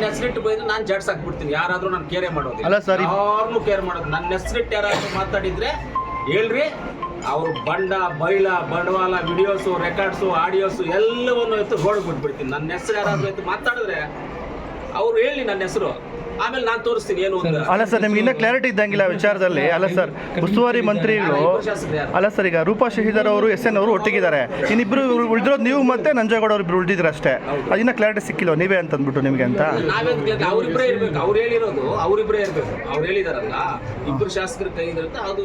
ನನ್ನ ಹೆಸರಿಟ್ಟು ಬೈದು ನಾನು ಜಡ್ಸ್ ಹಾಕ್ಬಿಡ್ತೀನಿ ಯಾರಾದ್ರೂ ನಾನು ಕೇರೆ ಮಾಡೋದು. ಅಲ್ಲ ಸರ್ ಯಾರನ್ನೂ ಕೇರ್ ಮಾಡೋದು. ನನ್ನ ಹೆಸರಿಟ್ಟು ಯಾರಾದ್ರೂ ಮಾತಾಡಿದ್ರೆ ಹೇಳ್ರಿ ಅವ್ರು ಬಂಡ ಬೈಲ ಬಂಡವಾಳ ವಿಡಿಯೋಸು ರೆಕಾರ್ಡ್ಸು ಆಡಿಯೋಸು ಎಲ್ಲವನ್ನು ಎತ್ತು ಗೋಡ್ ಬಿಟ್ಬಿಡ್ತೀನಿ. ನನ್ನ ಹೆಸರು ಯಾರಾದ್ರೂ ಎತ್ತು ಮಾತಾಡಿದ್ರೆ ಅವ್ರು ಹೇಳಿ ನನ್ನ ಹೆಸರು. ಆಮೇಲೆ ನಾನು ತೋರಿಸ್ತೀನಿ ಏನು ಅಂತ. ಅಲ್ಲ ಸರ್ ನಿಮ್ಗೆ ಇನ್ನೂ ಕ್ಲಾರಿಟಿ ಇದ್ದಂಗಿಲ್ಲ ಆ ವಿಚಾರದಲ್ಲಿ. ಅಲ್ಲ ಸರ್ ಉಸ್ತುವಾರಿ ಮಂತ್ರಿಗಳು ಅಲ್ಲ ಸರ್ ಈಗ ರೂಪಾ ಶಶಿಧರ್ ಅವರು ಎಸ್ ಎನ್ ಅವರು ಒಟ್ಟಿಗಿದ್ದಾರೆ. ಇನ್ನಿಬ್ರು ಉಳಿದಿರೋದು ನೀವು ಮತ್ತೆ ನಂಜೇಗೌಡ ಅವರು ಇಬ್ರು ಉಳಿದಿದ್ರು ಅಷ್ಟೇ ಅದಿನ್ನ ಕ್ಲಾರಿಟಿ ಸಿಕ್ಕಿಲ್ಲ ನೀವೇ ಅಂತ ಅಂದ್ಬಿಟ್ಟು ನಿಮಗೆ ಅಂತ. ಅವರಿಬ್ರೇ ಕೇಳ್ತೀವಿ? ಅವ್ರಿಬ್ರೇ ಇರ್ಬೇಕು. ಅವ್ರು ಹೇಳಿರೋದು ಅವರಿಬ್ರೇ ಇರ್ಬೇಕು. ಅವ್ರು ಹೇಳಿದಾರಲ್ಲ ಇಬ್ರು ಶಾಸಕರ ಕೈ ಇರುತ್ತೆ ಅದು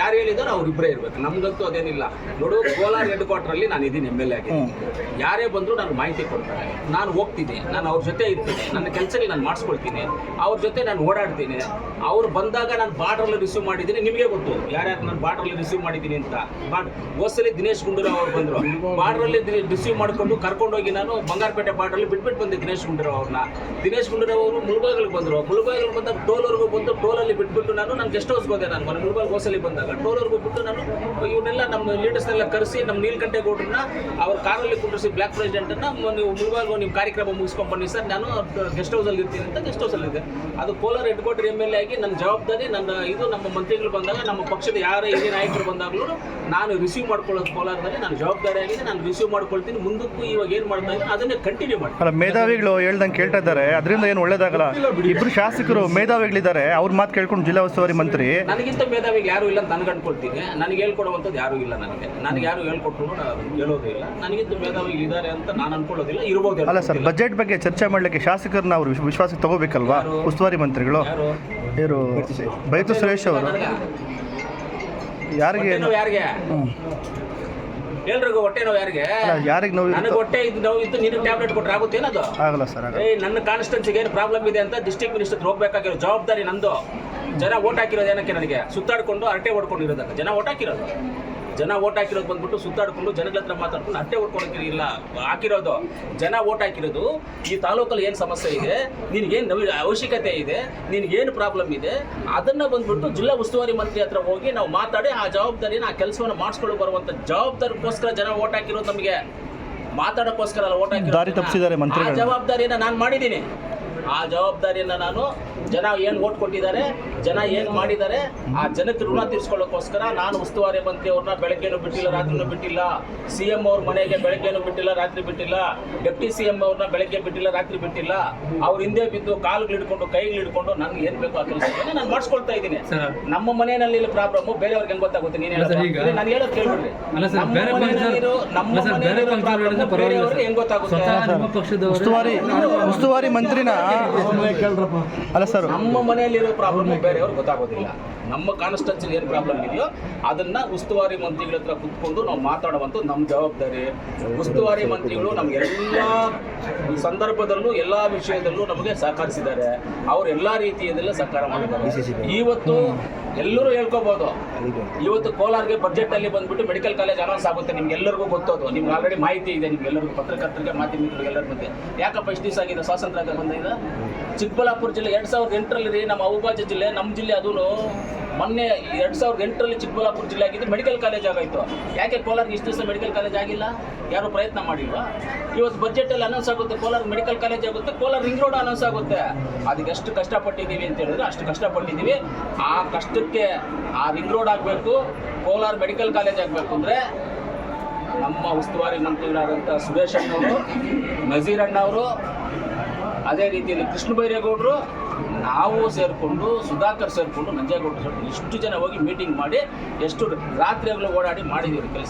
ಯಾರು ಹೇಳಿದಾರೋ ಅವರಿಬ್ರೇ ಇರ್ಬೇಕು. ನಮ್ಗಂತೂ ಅದೇನಿಲ್ಲ. ನೋಡು ಕೋಲಾರ ಹೆಡ್ ಕ್ವಾರ್ಟರ್ ಅಲ್ಲಿ ನಾನು ಇದೀನಿ ಎಂ ಎಲ್ ಎ ಯಾರೇ ಬಂದ್ರು ನಾನು ಮಾಹಿತಿ ಕೊಡ್ತಾರೆ. ನಾನು ಹೋಗ್ತೀನಿ ನಾನು ಅವ್ರ ಜೊತೆ ಇರ್ತೀನಿ ನನ್ನ ಕೆಲಸಗಳು ನಾನು ಮಾಡಿಸ್ಕೊಳ್ತೀನಿ. ಅವ್ರ ಜೊತೆ ನಾನು ಓಡಾಡ್ತೀನಿ. ಅವ್ರು ಬಂದಾಗ ನಾನು ಬಾರ್ಡ್ರಲ್ಲಿ ರಿಸೀವ್ ಮಾಡಿದ್ದೀನಿ. ನಿಮಗೆ ಗೊತ್ತು. ಯಾರ್ಯಾರು ನಾನು ಬಾರ್ಡ್ರಲ್ಲಿ ರಿಸೀವ್ ಮಾಡಿದ್ದೀನಿ ಅಂತ. ಬಾರ್ಡ್ ಹೋಸಲಿ ದಿನೇಶ್ ಗುಂಡೂರಾವ್ ಅವ್ರು ಬಂದರು. ಬಾರ್ಡ್ರಲ್ಲಿ ರಿಸೀವ್ ಮಾಡಿಕೊಂಡು ಕರ್ಕೊಂಡೋಗಿ ನಾನು ಬಂಗಾರಪೇಟೆ ಬಾರ್ಡ್ರಲ್ಲಿ ಬಿಟ್ಬಿಟ್ಟು ಬಂದೆ ದಿನೇಶ್ ಗುಂಡೂರಾವ್ ಅವ್ರನ್ನ. ದಿನೇಶ್ ಗುಂಡೂರಾವ್ ಅವರು ಮುಳುಬಾಗಿಲಿಗೆ ಬಂದರು. ಮುಳುಬಾಗಿಲಿಗೆ ಬಂದಾಗ ಟೋಲ್ವರೆಗೂ ಬಂದು ಟೋಲಲ್ಲಿ ಬಿಟ್ಬಿಟ್ಟು ನಾನು ನಾನು ಗೆಸ್ಟ್ ಹೌಸ್ ಬಂದೆ ನಾನು. ಮನೆ ಮುಳುಬಾಗಿಲು ಹೋಸಲಿ ಬಂದಾಗ. ಟೋಲ್ವರೆಗೂ ಬಿಟ್ಟು ನಾನು ಇವನ್ನೆಲ್ಲ ನಮ್ಮ ಲೀಡರ್ಸ್ನೆಲ್ಲ ಕರೆಸಿ ನಮ್ಮ ನೀಲಕಂಠೇಗೌಡರನ್ನ ಅವ್ರ ಕಾರಲ್ಲಿ ಕುಂಡ್ರಿಸಿ ಬ್ಲಾಕ್ ಪ್ರೆಸಿಡೆಂಟನ್ನು ನೀವು ಮುಳುಬಾಗಿಲು ನಿಮ್ಮ ಕಾರ್ಯಕ್ರಮ ಮುಗಿಸ್ಕೊಂಡು ಬನ್ನಿ ಸರ್. ನಾನು ಗೆಸ್ಟ್ ಹೌಸಲ್ಲಿ ಇರ್ತೀನಿ ಅಂತ ಗೆಸ್ಟ್ ಹೌಸಲ್ಲಿ ಇದೆ ಅದು Kolar headquarter M L A ಆಗಿ ನನ್ನ ಜವಾಬ್ದಾರಿ ನನ್ನ ಇದು ನಮ್ಮ ಮಂತ್ರಿಗಳು ಬಂದಾಗ ನಮ್ಮ ಪಕ್ಷದ ಯಾರೇ ಹಿರಿಯ ನಾಯಕರು ಬಂದಾಗಲೂ ನಾನು ರಿಸೀವ್ ಮಾಡ್ಕೊಳ್ಳೋದು ಕೋಲಾರದಲ್ಲಿ ನಾನು ಜವಾಬ್ದಾರಿ ಆಗಿದೆ ನಾನು ರಿಸೀವ್ ಮಾಡ್ಕೊಳ್ತೀನಿ. ಮುಂದಕ್ಕೂ ಇವಾಗ ಏನು ಮಾಡ್ತಾ ಇದ್ದೀನಿ ಅದನ್ನೇ ಕಂಟಿನ್ಯೂ ಮಾಡಿ ಅಲ್ಲ ಮೇಧಾವಿಗಳು ಹೇಳ್ದಂಗೆ ಕೇಳ್ತಾ ಇದ್ದಾರೆ. ಅದರಿಂದ ಏನು ಒಳ್ಳೇದಾಗಲ್ಲ? ಇಬ್ಬರು ಶಾಸಕರು ಮೇಧಾವಿಗಳಿದ್ದಾರೆ. ಅವ್ರ ಮಾತು ಕೇಳ್ಕೊಂಡು ಜಿಲ್ಲಾ ಉಸ್ತುವಾರಿ ಮಂತ್ರಿ. ನನಗಿಂತ ಮೇಧಾವಿಗೆ ಯಾರು ಇಲ್ಲ ಅಂತ ನಾನು ಅನ್ಕೊಳ್ತೀನಿ. ನನಗೆ ಹೇಳ್ಕೊಡುವಂಥದ್ದು ಯಾರೂ ಇಲ್ಲ ನನಗೆ. ನನಗೆ ಯಾರು ಹೇಳ್ಕೊಟ್ರು ನಾನು ಹೇಳೋದೇ ಇಲ್ಲ. ನನಗಿಂತ ಮೇಧಾವಿಗಳು ಇದ್ದಾರೆ ಅಂತ ನಾನು ಅನ್ಕೊಳ್ಳೋದಿಲ್ಲ ಇರ್ಬೋದು ಅಲ್ಲ ಸರ್ ಬಜೆಟ್ ಬಗ್ಗೆ ಚರ್ಚೆ ಮಾಡಲಿಕ್ಕೆ ಶಾಸಕರನ್ನ ಅವರು ವಿಶ್ವ- ವಿಶ್ವಾಸಕ್ಕೆ ತಗೋಬೇಕಲ್ವಾ? ಉಸ್ತುವಾರಿ ಮಂತ್ರಿಗಳು. ಇವರು ಬೈತು ಸುರೇಶ್ ಅವರು. ಯಾರಿಗೆ? ಹ್ಮ್. ಎಲ್ರಿಗೂ ಹೊಟ್ಟೆ ನೋವು ಯಾರಿಗೆ? ಯಾರಿಗೆ ನೋವು ನನಗೆ ಹೊಟ್ಟೆ ಇದ್ದು ನೋವು ಇದ್ದು ನಿನಗೆ ಟ್ಯಾಬ್ಲೆಟ್ ಕೊಟ್ರೆ ಆಗುತ್ತೇನದು ಆಗಲ್ಲ ಸರ್ ಏ ನನ್ನ ಕಾನ್ಸ್ಟೆನ್ಸಿಗೆ ಏನು ಪ್ರಾಬ್ಲಮ್ ಇದೆ ಅಂತ ಡಿಸ್ಟ್ರಿಕ್ಟ್ ಮಿನಿಸ್ಟರ್ ಹೋಗ್ಬೇಕಾಗಿರೋ ಜವಾಬ್ದಾರಿ ನಂದು. ಜನ ಓಟ್ ಹಾಕಿರೋದು ಏನಕ್ಕೆ ನನಗೆ? ಸುತ್ತಾಡ್ಕೊಂಡು ಅರಟೆ ಹೊಡ್ಕೊಂಡಿರೋದಕ್ಕೆ. ಜನ ಓಟ್ ಹಾಕಿರೋದು. ಜನ ಓಟ್ ಹಾಕಿರೋದು ಬಂದ್ಬಿಟ್ಟು ಸುತ್ತಾಡ್ಕೊಂಡು ಜನಗಳ ಹತ್ರ ಮಾತಾಡ್ಕೊಂಡು ಅಟ್ಟೆ ಹೊಡ್ಕೊಳಕ್ಕೆ ಇಲ್ಲ ಹಾಕಿರೋದು. ಜನ ಓಟ್ ಹಾಕಿರೋದು ಈ ತಾಲೂಕಲ್ಲಿ ಏನು ಸಮಸ್ಯೆ ಇದೆ ನಿನಗೇನು ನವಿ ಅವಶ್ಯಕತೆ ಇದೆ ನಿನಗೇನು ಪ್ರಾಬ್ಲಮ್ ಇದೆ ಅದನ್ನು ಬಂದ್ಬಿಟ್ಟು ಜಿಲ್ಲಾ ಉಸ್ತುವಾರಿ ಮಂತ್ರಿ ಹತ್ರ ಹೋಗಿ ನಾವು ಮಾತಾಡಿ ಆ ಜವಾಬ್ದಾರಿನ ಆ ಕೆಲಸವನ್ನು ಮಾಡಿಸ್ಕೊಂಡು ಬರುವಂಥ ಜವಾಬ್ದಾರಿಗೋಸ್ಕರ ಜನ ಓಟ್ ಹಾಕಿರೋದು ನಮಗೆ. ಮಾತಾಡೋಕ್ಕೋಸ್ಕರ ಅಲ್ಲ ಓಟ್ ಹಾಕಿರೋದು ದಾರಿ ತಪ್ಪಿಸಿದ್ದಾರೆ. ಆ ಜವಾಬ್ದಾರಿಯನ್ನು ನಾನು ಮಾಡಿದ್ದೀನಿ. ಆ ಜವಾಬ್ದಾರಿಯನ್ನು ನಾನು ಜನ ಏನು ಓಟ್ ಕೊಟ್ಟಿದ್ದಾರೆ ಜನ ಏನು ಮಾಡಿದ್ದಾರೆ ಆ ಜನಕ್ಕೆ ಋಣ ತೀರ್ಸ್ಕೊಳ್ಳೋಕೋಸ್ಕರ ನಾನು ಉಸ್ತುವಾರಿ ಮಂತ್ರಿ ಅವ್ರನ್ನ ಬೆಳಗ್ಗೆನೂ ಬಿಟ್ಟಿಲ್ಲ ರಾತ್ರಿನೂ ಬಿಟ್ಟಿಲ್ಲ. ಸಿ ಎಂ ಅವ್ರ ಮನೆಗೆ ಬೆಳಗ್ಗೆನೂ ಬಿಟ್ಟಿಲ್ಲ ರಾತ್ರಿ ಬಿಟ್ಟಿಲ್ಲ. ಡೆಪ್ಟಿ ಸಿ ಎಂ ಅವ್ರನ್ನ ಬೆಳಗ್ಗೆ ಬಿಟ್ಟಿಲ್ಲ ರಾತ್ರಿ ಬಿಟ್ಟಿಲ್ಲ. ಅವ್ರ ಹಿಂದೆ ಬಿದ್ದು ಕಾಲುಗಳು ಹಿಡ್ಕೊಂಡು ಕೈಗಳು ಹಿಡ್ಕೊಂಡು ನನ್ಗೆ ಏನು ಬೇಕೋ ಆ ಕೆಲಸ ನಾನು ಮಾಡಿಸ್ಕೊಳ್ತಾ ಇದ್ದೀನಿ. ನಮ್ಮ ಮನೆಯಲ್ಲಿ ಪ್ರಾಬ್ಲಮ್ ಬೇರೆಯವ್ರಿಗೆ ಹೆಂಗ್ ಗೊತ್ತಾಗುತ್ತೆ ನೀನು ನಾನು ಹೇಳೋದು ಕೇಳ್ಬಿಡ್ರಿ. ನಮ್ಮ ಬೇರೆಯವ್ರಿಗೆ ಹೆಂಗ್ ಗೊತ್ತಾಗುತ್ತೆ? ಉಸ್ತುವಾರಿ ಉಸ್ತುವಾರಿ ಮಂತ್ರಿನ ಅಲ್ಲ ಸರ್ ನಮ್ಮ ಮನೆಯಲ್ಲಿರೋ ಪ್ರಾಬ್ಲಮ್ ಬೇರೆಯವ್ರಿಗೆ ಗೊತ್ತಾಗೋದಿಲ್ಲ. ನಮ್ಮ ಕಾನ್ಸ್ಟೆನ್ಸಿ ಏನು ಪ್ರಾಬ್ಲಮ್ ಇದೆಯೋ ಅದನ್ನ ಉಸ್ತುವಾರಿ ಮಂತ್ರಿಗಳ ಹತ್ರ ಕುತ್ಕೊಂಡು ನಾವು ಮಾತಾಡುವಂಥ ನಮ್ಮ ಜವಾಬ್ದಾರಿ. ಉಸ್ತುವಾರಿ ಮಂತ್ರಿಗಳು ನಮ್ಗೆ ಎಲ್ಲ ಸಂದರ್ಭದಲ್ಲೂ ಎಲ್ಲ ವಿಷಯದಲ್ಲೂ ನಮಗೆ ಸಹಕರಿಸಿದ್ದಾರೆ. ಅವರು ಎಲ್ಲ ರೀತಿಯದಲ್ಲೇ ಸಹಕಾರ ಮಾಡಿದ್ದಾರೆ. ಇವತ್ತು ಎಲ್ಲರೂ ಹೇಳ್ಕೋಬಹುದು ಇವತ್ತು ಕೋಲಾರ್ಗೆ ಬಜೆಟ್ ಅಲ್ಲಿ ಬಂದ್ಬಿಟ್ಟು ಮೆಡಿಕಲ್ ಕಾಲೇಜ್ ಅನೌನ್ಸ್ ಆಗುತ್ತೆ ನಿಮ್ಗೆ ಎಲ್ಲರಿಗೂ ಗೊತ್ತೋದು. ನಿಮ್ಗೆ ಆಲ್ರೆಡಿ ಮಾಹಿತಿ ಇದೆ ನಿಮ್ಗೆ ಎಲ್ಲರಿಗೂ ಪತ್ರಕರ್ತರಿಗೆ ಮಾಧ್ಯಮಿಕರಿಗೆ ಎಲ್ಲರ ಮಧ್ಯೆ ಯಾಕಪ್ಪ ಇಷ್ಟು ದಿವಸ ಆಗಿದೆ ಸ್ವಾತಂತ್ರ್ಯ ಬಂದಿದೆ ಚಿಕ್ಕಬಳ್ಳಾಪುರ ಜಿಲ್ಲೆ ಎರಡ್ ಸಾವಿರದ ಎಂಟರಲ್ಲಿ ರೀ ನಮ್ಮ ಅವಿಭಾಜ್ಯ ಜಿಲ್ಲೆ ನಮ್ಮ ಜಿಲ್ಲೆ ಅದೂ ಮೊನ್ನೆ ಎರಡ್ ಸಾವಿರದ ಎಂಟರಲ್ಲಿ ಚಿಕ್ಕಬಳ್ಳಾಪುರ ಜಿಲ್ಲೆ ಆಗಿದ್ದು ಮೆಡಿಕಲ್ ಕಾಲೇಜ್ ಆಗೋಯ್ತು. ಯಾಕೆ ಕೋಲಾರ ಇಷ್ಟು ದಿವಸ ಮೆಡಿಕಲ್ ಕಾಲೇಜ್ ಆಗಿಲ್ಲ? ಯಾರು ಪ್ರಯತ್ನ ಮಾಡಿಲ್ವಾ? ಇವತ್ತು ಬಜೆಟ್ ಅಲ್ಲಿ ಅನೌನ್ಸ್ ಆಗುತ್ತೆ ಕೋಲಾರ ಮೆಡಿಕಲ್ ಕಾಲೇಜ್ ಆಗುತ್ತೆ, ಕೋಲಾರ ರಿಂಗ್ ರೋಡ್ ಅನೌನ್ಸ್ ಆಗುತ್ತೆ. ಅದಕ್ಕೆ ಎಷ್ಟು ಕಷ್ಟಪಟ್ಟಿದ್ದೀವಿ ಅಂತ ಹೇಳಿದ್ರೆ ಅಷ್ಟು ಕಷ್ಟಪಟ್ಟಿದ್ದೀವಿ. ಆ ಕಷ್ಟಕ್ಕೆ ಆ ರಿಂಗ್ ರೋಡ್ ಆಗಬೇಕು, ಕೋಲಾರ ಮೆಡಿಕಲ್ ಕಾಲೇಜ್ ಆಗಬೇಕು ಅಂದರೆ ನಮ್ಮ ಉಸ್ತುವಾರಿ ಮಂತ್ರಿಗಳಾದಂಥ ಸುರೇಶ್ ಅಣ್ಣವರು, ನಜೀರ್ ಅಣ್ಣವರು ಅದೇ ರೀತಿಯಲ್ಲಿ ಕೃಷ್ಣ ಬೈರೇಗೌಡರು ನಾವು ಸೇರಿಕೊಂಡು, ಸುಧಾಕರ್ ಸೇರಿಕೊಂಡು ನಂಜೇಗೌಡರು ಸೇರಿಕೊಂಡು ಇಷ್ಟು ಜನ ಹೋಗಿ ಮೀಟಿಂಗ್ ಮಾಡಿ, ಎಷ್ಟು ರಾತ್ರಿ ಹಗಲು ಓಡಾಡಿ ಮಾಡಿದ್ದೀವಿ ಕೆಲಸ.